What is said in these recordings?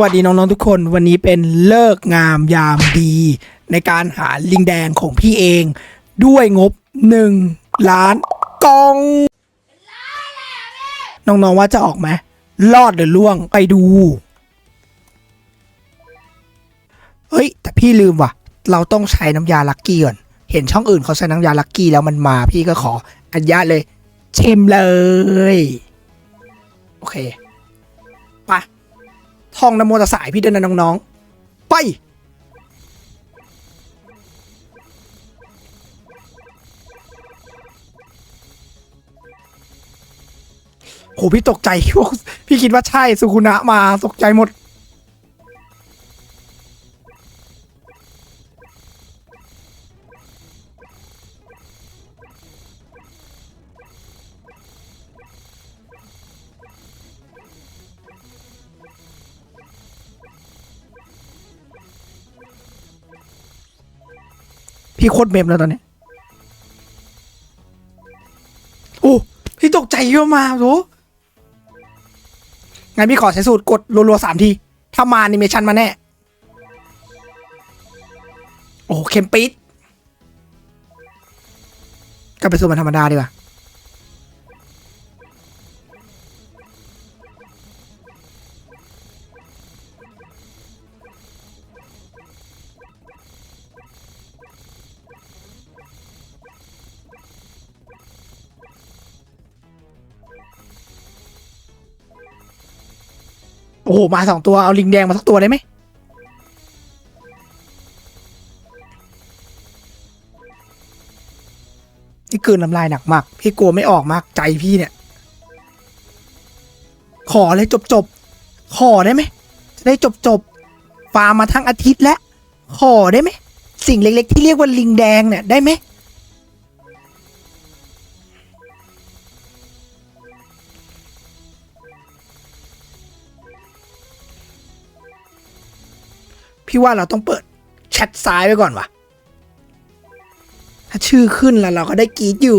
สวัสดีน้องๆทุกคนวันนี้เป็นเลิกงามยามดี ในการหาลิงแดงของพี่เอง ด้วยงบ 1 ล้านกอง น้องๆว่าจะออกไหมรอดหรือล่วงไปดู เฮ้ย แต่พี่ลืมว่ะ เราต้องใช้น้ำยาลักกี้ก่อน เห็นช่องอื่นเขาใช้น้ำยาลักกี้แล้วมันมาพี่ก็ขออนุญาตเลย ชิมเลย โอเค ท่องนโมตสสายพี่เดินนะน้องๆ ไป โหพี่ตกใจพี่คิดว่าใช่สุคุนะมาตกใจหมด พี่โคตรเมมแล้วตอนนี้โอ้พี่ตกใจเยอะมาโถงั้นพี่ขอใช้สูตรกดรัวๆสามที ถ้ามาอนิเมชันมาแน่ โอ้เข็มปิดกลับไปสู่มันธรรมดาดีกว่า โอ้โห มาสองตัว เอาลิงแดงมาสักตัวได้ไหมนี่กลืนน้ำลายหนักมาก พี่กลัวไม่ออกมากใจพี่เนี่ย ขอเลยจบจบ ขอได้ไหม จะได้จบจบฟาร์มมาทั้งอาทิตย์แล้ว ขอได้ไหม สิ่งเล็กๆที่เรียกว่าลิงแดงเนี่ยได้ไหม พี่ว่าเราต้องเปิดแชทซ้ายไว้ก่อนวะถ้าชื่อขึ้นแล้วเราก็ได้กรีดอยู่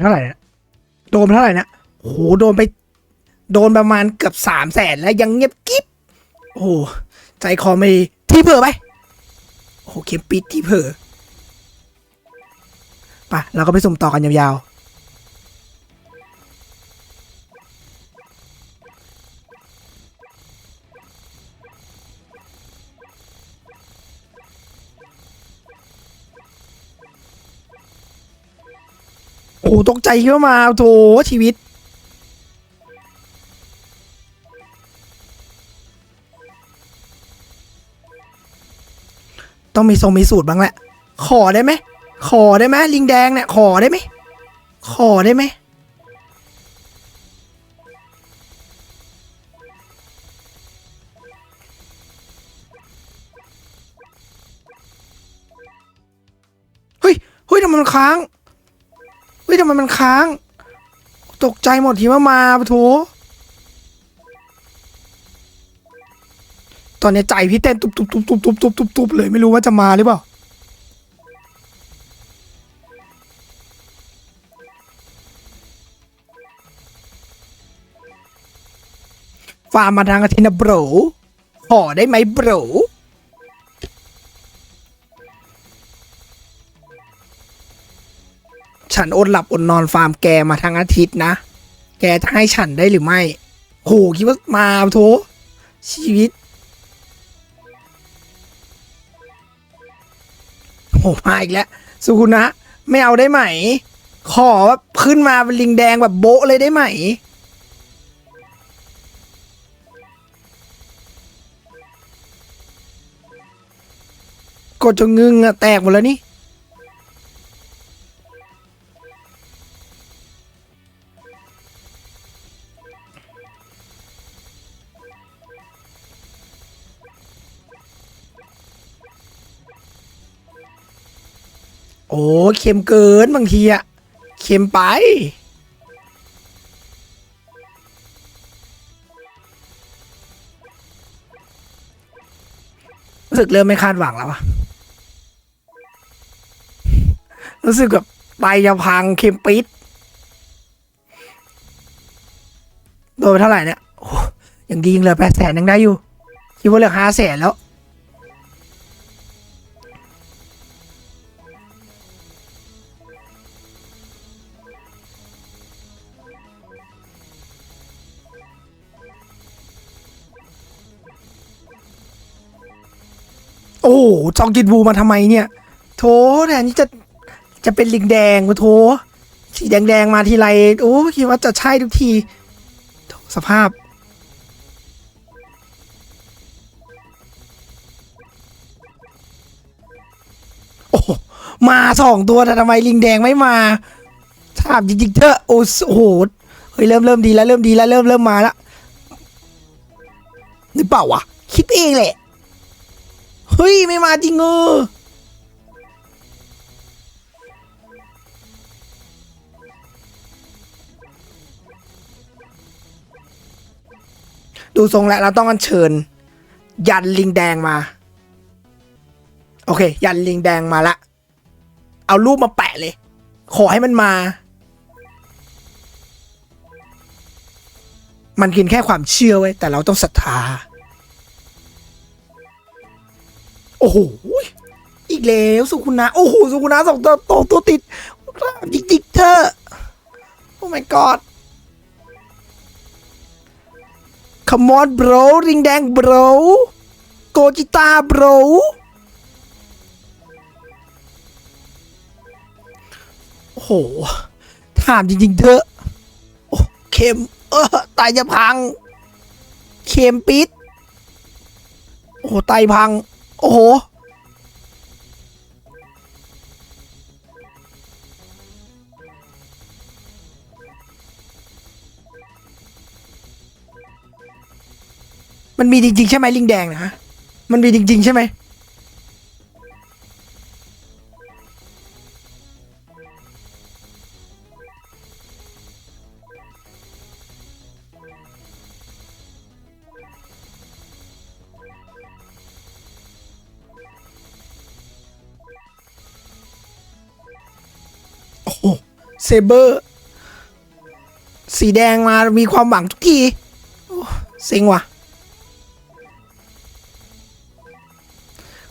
เท่าไหร่นะโดนเท่าไหร่นะโอ้โหโดนไป โดนประมาณเกือบสามแสนแล้วยังเงียบกิ๊บโอ้โหใจคอไม่ที่เผลอไปโอ้โหเข็มปิดที่เผลอไปะเราก็ไปสุ่มต่อกันยาวๆ อ้โหตกใจเยอะมาโถชีวิต ต้องมีทรงมีสูตรบ้างแหละ ขอได้ไหม ขอได้ไหมลิงแดงเนี่ยขอได้ไหม ขอได้ไหมเฮ้ยเฮ้ยทำไมมันค้าง ทำไมมันค้าง ตกใจหมดทีว่ามาปะโถตอนนี้ใจพี่เต้นตุบตุบตุบตุบตุบตุบตุบตุบเลยไม่รู้ว่าจะมาหรือเปล่า ฟาร์มมาทางอาทิตย์นะโบรขอได้ไหมโบร ฉันอดหลับอดนอนฟาร์มแกมาทั้งอาทิตย์นะ แกจะให้ฉันได้หรือไม่ โหคิดว่ามาโถชีวิต โหมาอีกแล้ว สุกุนะไม่เอาได้ไหม ขอแบบขึ้นมาเป็นลิงแดงแบบโบะเลยได้ไหม กดจนงึงอะแตกหมดแล้วนี่ เค็มเกินบางทีอะเค็มไป รู้สึกเริ่มไม่คาดหวังแล้วอะรู้สึกแบบไตจะพังเค็มปิดโดนไปเท่าไหร่เนี่ยโอ้ยังดียังเหลือแปดแสนยังได้อยู่ คิดว่าเหลือห้าแสนแล้ว อ้โหจองจินวูมาทำไมเนี่ย โถแทนที่จะจะเป็นลิงแดงกูโถสีแดงๆมาทีไรโอ้คิดว่าจะใช่ทุกทีสภาพ โอ้มาสองตัวแต่ทำไมลิงแดงไม่มาถามจริงๆเถอะโอ้โหเฮ้ยเริ่มเริ่มดีแล้วเริ่มดีแล้วเริ่มเริ่มมาแล้วหรือเปล่าวะคิดเองแหละ เฮ้ย ไม่มาจริงเออดูทรงแล้วเราต้องอัญเชิญ ยันลิงแดงมา โอเค ยันลิงแดงมาละ เอารูปมาแปะเลย ขอให้มันมา มันกินแค่ความเชื่อไว้แต่เราต้องศรัทธา โอ้โหอีกแล้วสุกุณาโอ้โหสุกุณาสองตัวตตัวติดจิกจิกๆเธอโอ้ my god come on bro ริงแดง bro โกจิตา bro โอ้โห ถามจริงๆเธอโอ้เค็ม เออไตจะพัง เค็มปิด โอ้ไตพัง โอ้โห มันมีจริง ๆ ใช่ไหมลิงแดงนะฮะ มันมีจริง ๆ ใช่ไหม เซเบอร์ สีแดงมามีความหวังทุกทีเซ็งว่ะ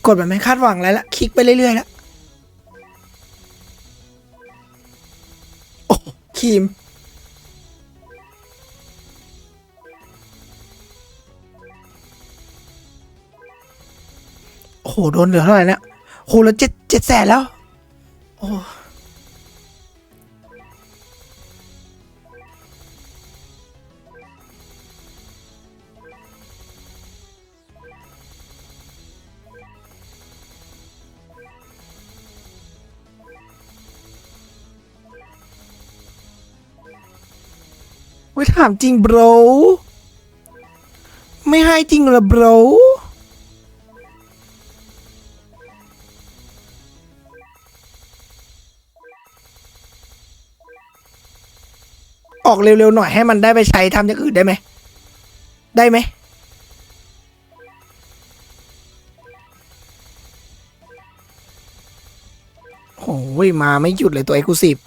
กดแบบไม่คาดหวังอะไรละคลิกไปเรื่อยๆแล้วโอ้ครีมโอ้โห โดนเหลือเท่าไหร่เนี่ยโอ้โหแล้วเจ็ดเจ็ดแสนแล้ว โอ้ ว้ถามจริง bro ไม่ให้จริงเหรอ bro ออกเร็วๆหน่อยให้มันได้ไปใช้ทำอย่างอื่นได้ไหม ได้ไหม โอ้ยมาไม่หยุดเลยตัว Exclusive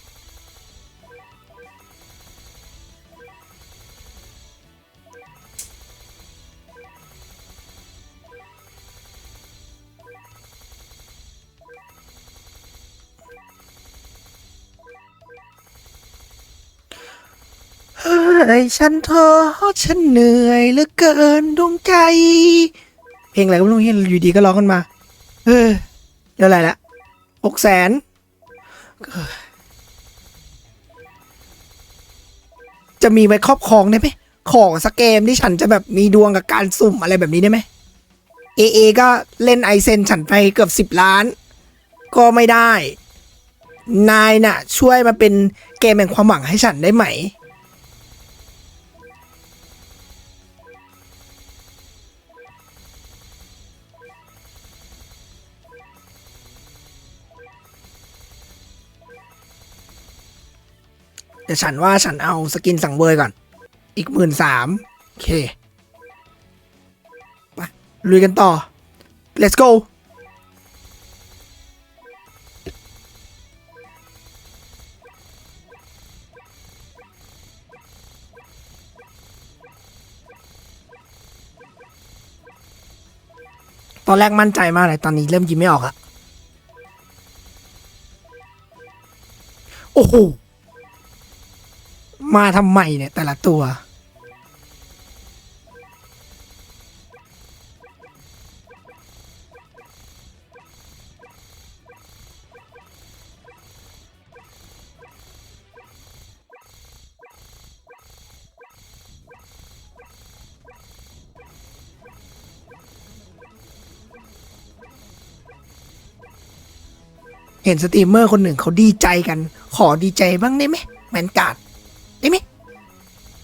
เฮ้ยฉันท้อฉันเหนื่อยเหลือเกินดวงใจ เพลงอะไรก็ไม่รู้เห็นอยู่ดีก็ร้องกันมา เออเดี๋ยวอะไรละหกแสนจะมีไว้ครอบครองได้ไหมของสกเกมที่ฉันจะแบบมีดวงกับการสุ่มอะไรแบบนี้ได้ไหมเอเอก็เล่นไอเซนฉันไปเกือบสิบล้าน ก็ไม่ได้ นายน่ะ ช่วยมาเป็นเกมแห่งความหวังให้ฉันได้ไหม ดี๋ยวฉันว่าฉันเอาสกินสังเวยก่อน อีกหมื่นสามโอเคไปลุยกันต่อ let's go ตอนแรกมั่นใจมากเลยตอนนี้เริ่มยิ้มไม่ออกอะโอ้โห มาทำไมเนี่ยแต่ละตัว เห็นสตรีมเมอร์คนหนึ่งเขาดีใจกัน ขอดีใจบ้างได้ไหมแมนการ์ด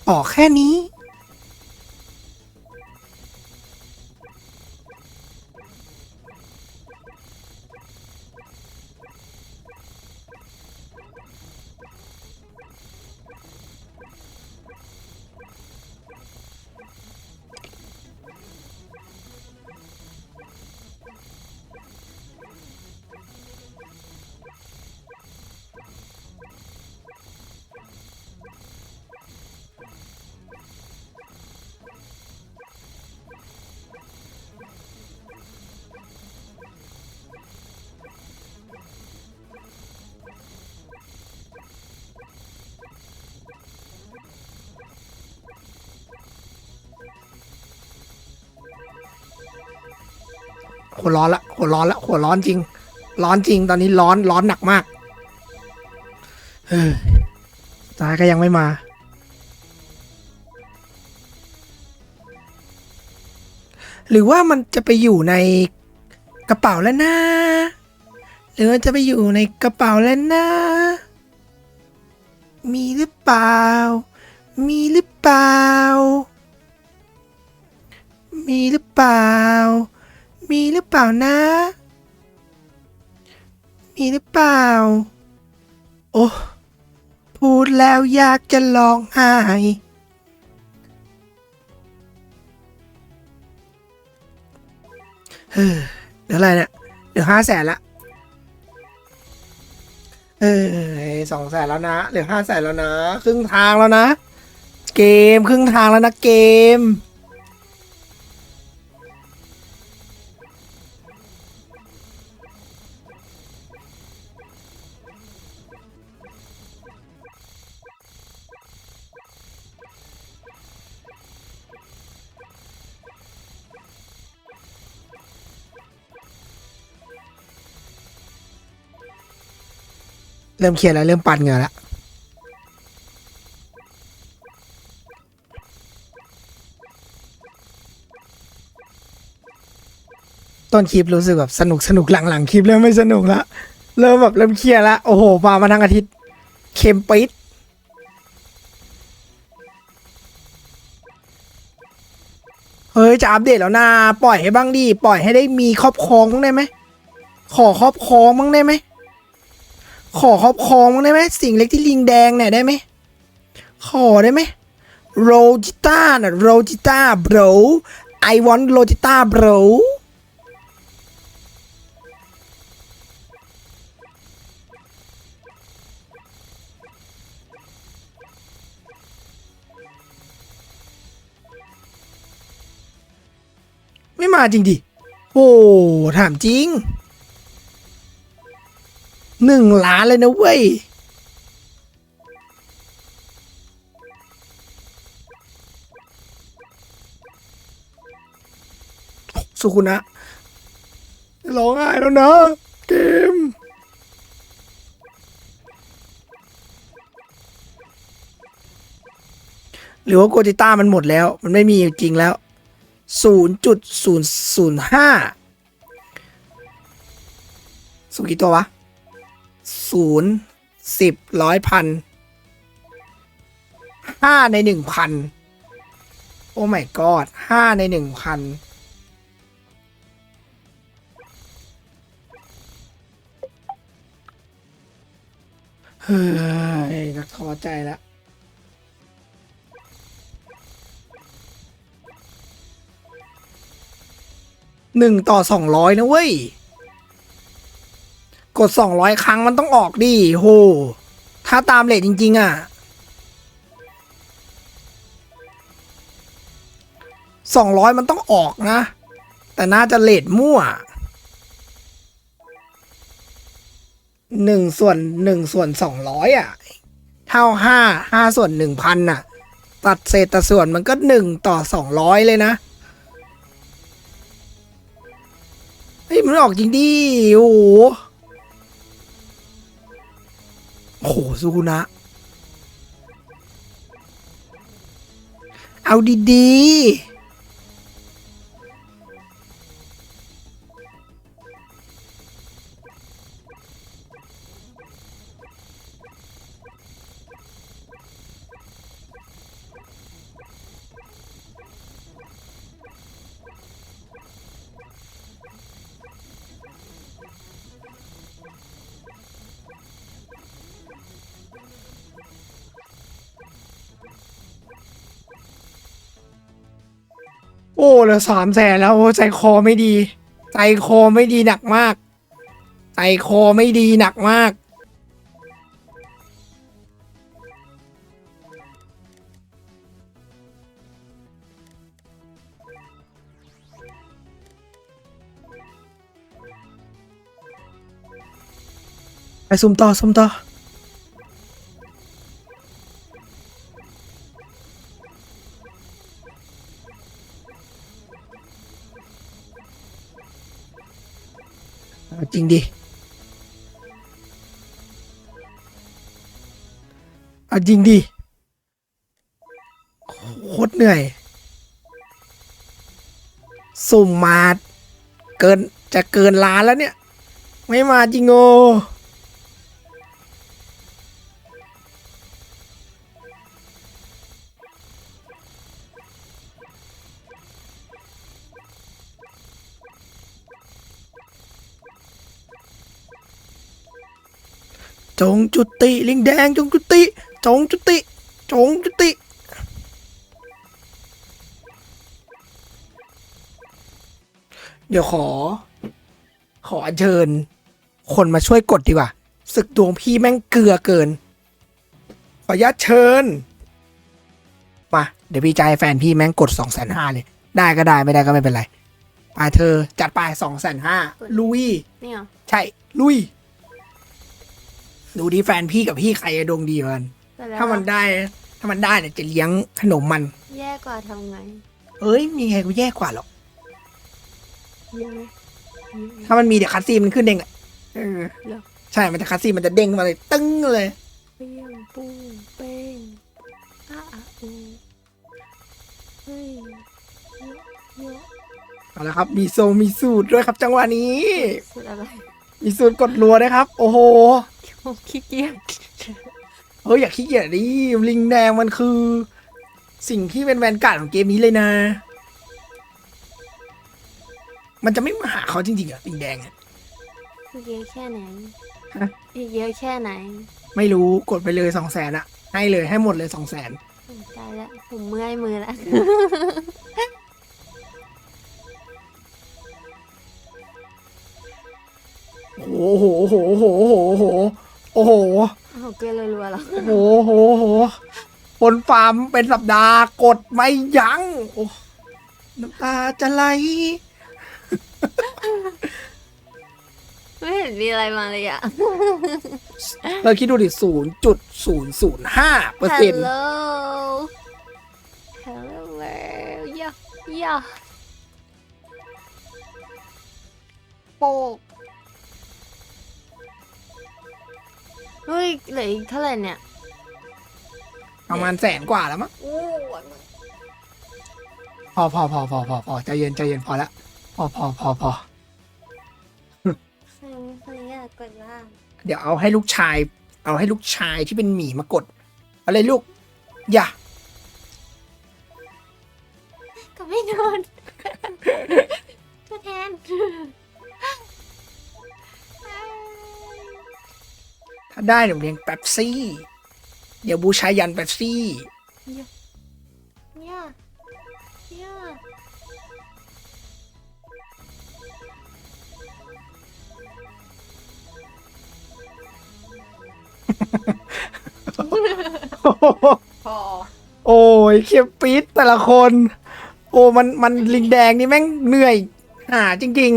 ออกแค่นี้ หัวร้อนละหัวร้อนละหัวร้อนจริง ร้อนจริง ตอนนี้ร้อนร้อนหนักมากเฮ้ยตายก็ยังไม่มาหรือว่ามันจะไปอยู่ในกระเป๋าแล้วนะ หรือว่าจะไปอยู่ในกระเป๋าแล้วนะ มีหรือเปล่า มีหรือเปล่า มีหรือเปล่า มีหรือเปล่านะ มีหรือเปล่า โอ้พูดแล้วอยากจะร้องไห้เฮ้อเดี๋ยวอะไรเนี่ยเดี๋ยวห้าแสนละเออสองแสนแล้วนะเหลือห้าแสนแล้วนะ ครึ่งทางแล้วนะ เกมครึ่งทางแล้วนะเกม เริ่มเครียดแล้ว เริ่มปั่นเหงื่อแล้วต้นคลิปรู้สึกแบบสนุกสนุกหลังๆคลิปเริ่มไม่สนุกละเริ่มแบบเริ่มเครียดละโอ้โหมามาทั้งอาทิตย์เค็มปิดเฮ้ยจะอัปเดตแล้วนะปล่อยให้บ้างดิปล่อยให้ได้มีครอบครองบ้างได้ไหมขอครอบครองบ้างได้ไหม ขอครอบครองได้ไหมสิ่งเล็กที่ลิงแดงเนี่ยได้ไหมขอได้ไหมโรจิต้าน่ะโรจิต้า bro I want โรจิต้า bro ไม่มาจริงดิ โอ้ ถามจริง หนึ่งล้านเลยนะเว้ย สุคุณนะร้องไห้แล้วนะเกมหรือว่าโกจิต้ามันหมดแล้ว มันไม่มีจริงแล้วศูนย์จุดศูนย์ศูนย์ห้าสูงกี่ตัววะ ศูนย์สิบร้อยพันห้าในหนึ่งพันโอ้ my god ห้าในหนึ่งพันเฮ้ยก็ท้อใจแล้วหนึ่งต่อสองร้อยนะเว้ย กดสองร้อยครั้งมันต้องออกดิโห ถ้าตามเลทจริง ๆ อะสองร้อยมันต้องออกนะ แต่น่าจะเลทมั่วหนึ่งส่วนหนึ่งส่วนสองร้อยอะ เท่าห้าห้าส่วนหนึ่งพันอะ ตัดเศษตัดส่วนมันก็หนึ่งต่อสองร้อยเลยนะเฮ้ยมันออกจริงดิโอ้ โหสุกุนะ เอาดีๆ อ้เหลือสามแสนแล้วโอ้ใจคอไม่ดี ใจคอไม่ดีหนักมาก ใจคอไม่ดีหนักมาก ไปซุ่มต่อซุ่มต่อ จริงดิเอาจริงดิโคตรเหนื่อย สุ่มมาเกินจะเกินล้านแล้วเนี่ย ไม่มาจริงโอ จงจุติลิงแดงจงจุติจงจุติจงจุติ เดี๋ยวขอ ขออัญเชิญ คนมาช่วยกดดีกว่าศึกดวงพี่แม่งเกลือเกิน ขออนุญาตเชิญมาเดี๋ยวพี่จะให้แฟนพี่แม่งกดสองแสนห้าเลย ได้ก็ได้ไม่ได้ก็ไม่เป็นไรไปเธอจัดไปสองแสนห้าลุย นี่เหรอ ใช่ ลุย ดูดิแฟนพี่กับพี่ใครจะดวงดีกว่ากัน แต่แล้วถ้ามันได้ ถ้ามันได้เนี่ยจะเลี้ยงขนมมัน แย่กว่าทำไงเอ้ย มีใครกูแย่กว่าหรอก เยอะไหมเยอะไหม ถ้ามันมีเดี๋ยวคัสซีนมันขึ้นเด้งอะเออเหรอ ใช่ มันจะคัสซีนมันจะเด้งขึ้นมาเลยตึ้งเลย เปี้ยงปุ้งเป้งอ้าอาอูเฮ้ยเยอะเยอะเอาละครับ มีโซมีสูตรด้วยครับจังหวะนี้ สุดอะไร มีสูตรกดรัวด้วยครับ โอ้โหโอ้ ขี้เกียจเฮ้ยอย่าขี้เกียจดิลิงแดงมันคือ สิ่งที่เป็นแวนการ์ดของเกมนี้เลยนะ มันจะไม่มาหาเขาจริงๆเหรอลิงแดงอะอีกเยอะแค่ไหนฮะอีกเยอะแค่ไหน ไม่รู้กดไปเลยสองแสนอะให้เลยให้หมดเลยสองแสนโอ้ตายแล้วผมเมื่อยมือแล้วโอ้โหโอ้โหโอ้โหโอ้โห โอ้โห โอ้โหเกลือรัวๆเหรอโอ้โหโอ้โหโอ้โหคนฟาร์มเป็นสัปดาห์กดไม่ยัง้งโอ้น้ำตาจะไหล ไม่เห็นมีอะไรมาเลยอะเราคิดดูดิศูนย์จุดศูนย์ศูนย์ห้าเปอร์เซ็นต์ Hello Hello world ย่าย่าโปก เฮ้ยเหลืออีกเท่าไหร่เนี่ย ประมาณแสนกว่าแล้วมั้งโอ้ยพอพอพอพอพอพอใจเย็นใจเย็นพอละพอพอพอพอฉันไม่ค่อยอยากกดล่างเดี๋ยวเอาให้ลูกชาย เอาให้ลูกชายที่เป็นหมีมากดเอะไรลูก อย่า ก็ไม่นอนก็แทน ถ้าได้เดี๋ยวเลี้ยงแป๊บซี่ เดี๋ยวบูชายันแปดซี่เนี่ยเนี่ยเนี่ยพอโอ้ยเคียปิดแต่ละคน โอ้มันมันลิงแดงนี่แม่งเหนื่อยหาจริง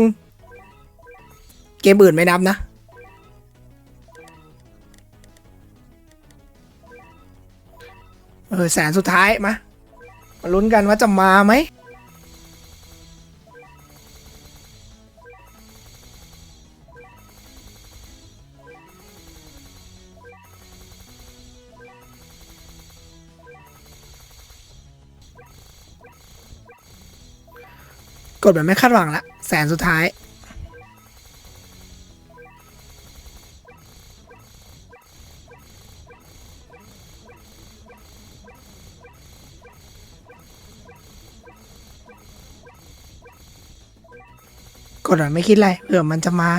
ๆ เกมอื่นไม่นับนะ เออแสนสุดท้ายมามาลุ้นกันว่าจะมาไหมกดแบบไม่คาดหวังละแสนสุดท้าย กดแบบไม่คิดอะไรเผื่อมันจะมา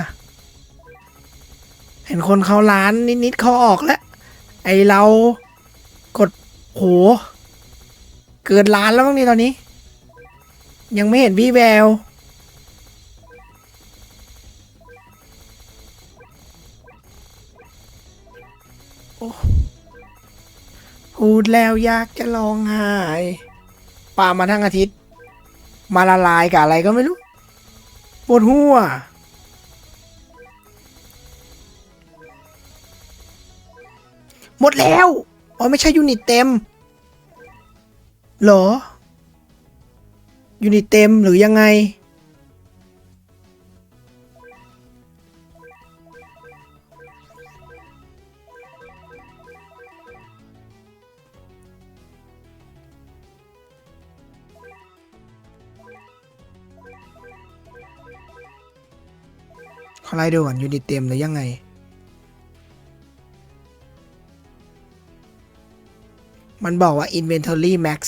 เห็นคนเขาร้านนิดๆเขาออกแล้ว ไอเรา กดโห เกินล้านแล้วบ้างนี่ตอนนี้ ยังไม่เห็นพี่แววโอ้พูดแล้วยากจะร้องไห้ปามาทั้งอาทิตย์ มาละลายกับอะไรก็ไม่รู้ ปวดหัวหมดแล้ว อ๋อ ไม่ใช่ยูนิตเต็มเหรอ ยูนิตเต็มหรือยังไง ไล่ดูก่อนยูนิตเต็มหรือยังไง มันบอกว่า inventory max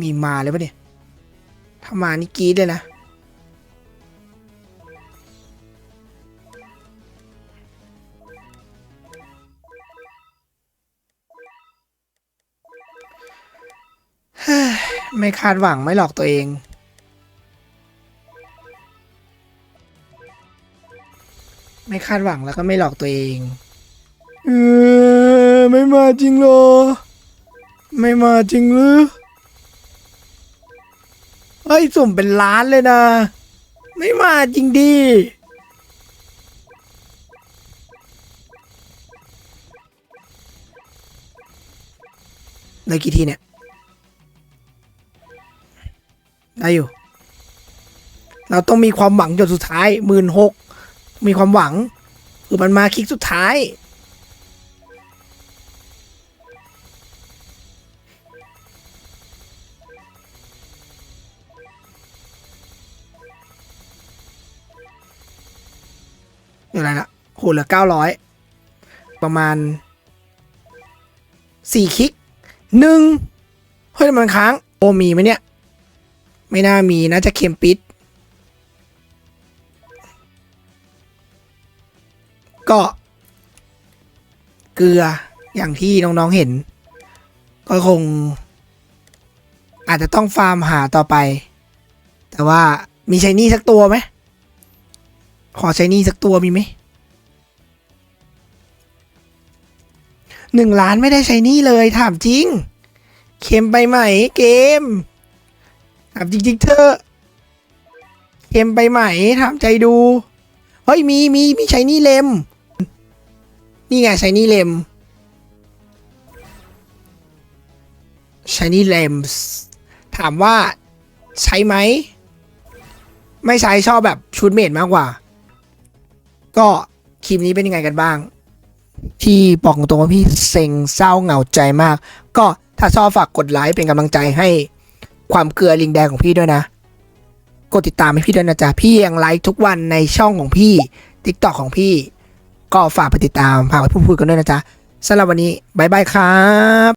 มีมาเลยปะเนี่ย ถ้ามานี่กรีดเลยนะ ไม่คาดหวังไม่หลอกตัวเอง ไม่คาดหวังแล้วก็ไม่หลอกตัวเอง เออไม่มาจริงเหรอ ไม่มาจริงหรือเฮ้ยสุ่มเป็นล้านเลยนะ ไม่มาจริงดิได้กี่ทีเนี่ย ได้อยู่ เราต้องมีความหวังจนสุดท้ายหมื่นหกมีความหวังคือมันมาคลิกสุดท้ายอยู่ไรละโหเหลือเก้าร้อยประมาณสี่คลิกหนึ่งเฮ้ยมันค้าง โอมีไหมเนี่ย ไม่น่ามีน่าจะเค็มปิด ก็ เกลืออย่างที่น้องๆเห็น ก็คง อาจจะต้องฟาร์มหาต่อไป แต่ว่ามีชายนี่สักตัวไหม ขอชายนี่สักตัวมีไหมหนึ่งล้านไม่ได้ใช้นี่เลยถามจริง เค็มไปไหมเกม ถามจริงๆเธอเค็มไปไหมถามใจดู เฮ้ยมีมีมีใช้นี่เลม นี่ไงใช้นี่เลมใช้นี่เลมถามว่าใช้ไหม ไม่ใช้ชอบแบบชุดเมดมากกว่า ก็คลิปนี้เป็นยังไงกันบ้าง ที่บอกตรงว่าพี่เซ็งเศร้าเหงาใจมาก ก็ถ้าชอบฝากกดไลค์เป็นกำลังใจให้ ความเกลือลิงแดงของพี่ด้วยนะ กดติดตามให้พี่ด้วยนะจ๊ะ พี่ยังไลฟ์ทุกวันในช่องของพี่ t ิ k t o k ของพี่ ก็ฝากไปติดตามฝากไปพูดคุยกันด้วยนะจ๊ะสำหรับวันนี้บายบายครับ